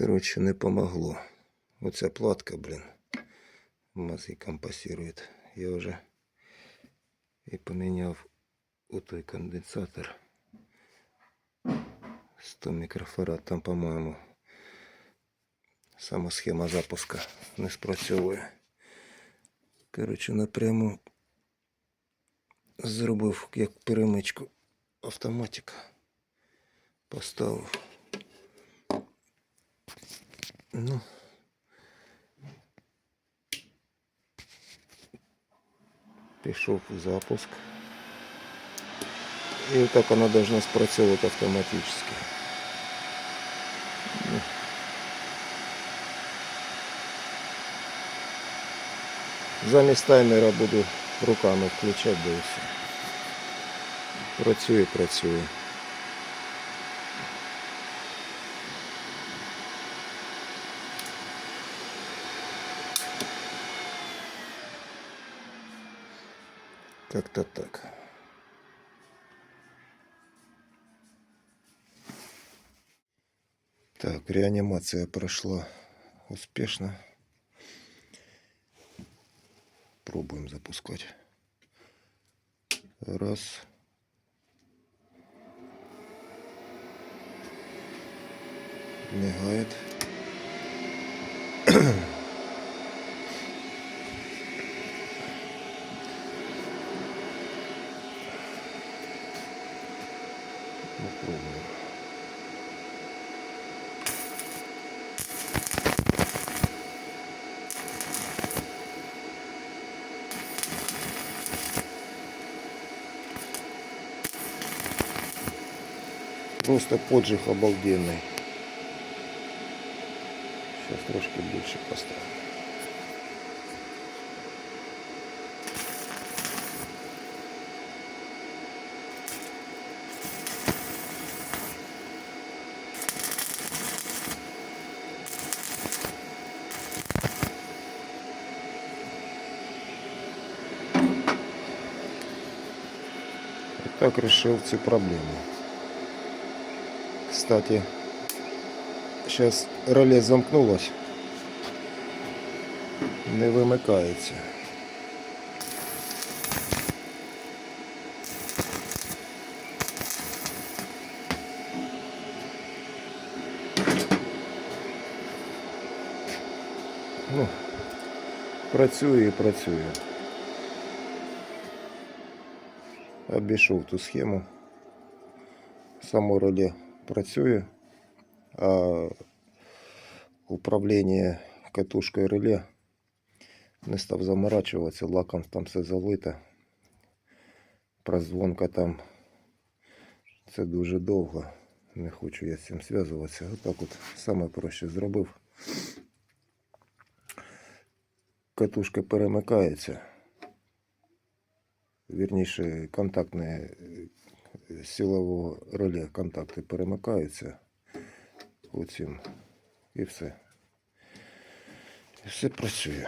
Короче, не помогло. Оця платка, блін, мозги компасирует. Я вже і поміняв у той конденсатор 100 мікрофарад. Там, по-моєму, сама схема запуска не спрацьовує. Коротше, напряму зробив як перемичку автоматика. Поставив. Ну. Пішов запуск. І так вона должна спрацьовувати автоматично. Ну. Замість таймера буду руками включати, да і все. Працює, працює. Как-то так. Так, реанимация прошла успешно. Пробуем запускать. Раз. Мигает. Попробуем. Просто поджиг обалденный. Сейчас трошки більше поставлю. Так решил цю проблему. Кстати, сейчас реле замкнулось. Не вимикається. Ну, працює і працює. Обійшов ту схему. Само реле працює, а управління катушкою реле не став заморачуватися, лаком там все залито. Прозвонка там це дуже довго. Не хочу я з цим зв'язуватися. Отак от саме проще зробив. Катушка перемикається. Вірніше, контактне е, силового ролі контакти перемикаються оцім і все. І все працює.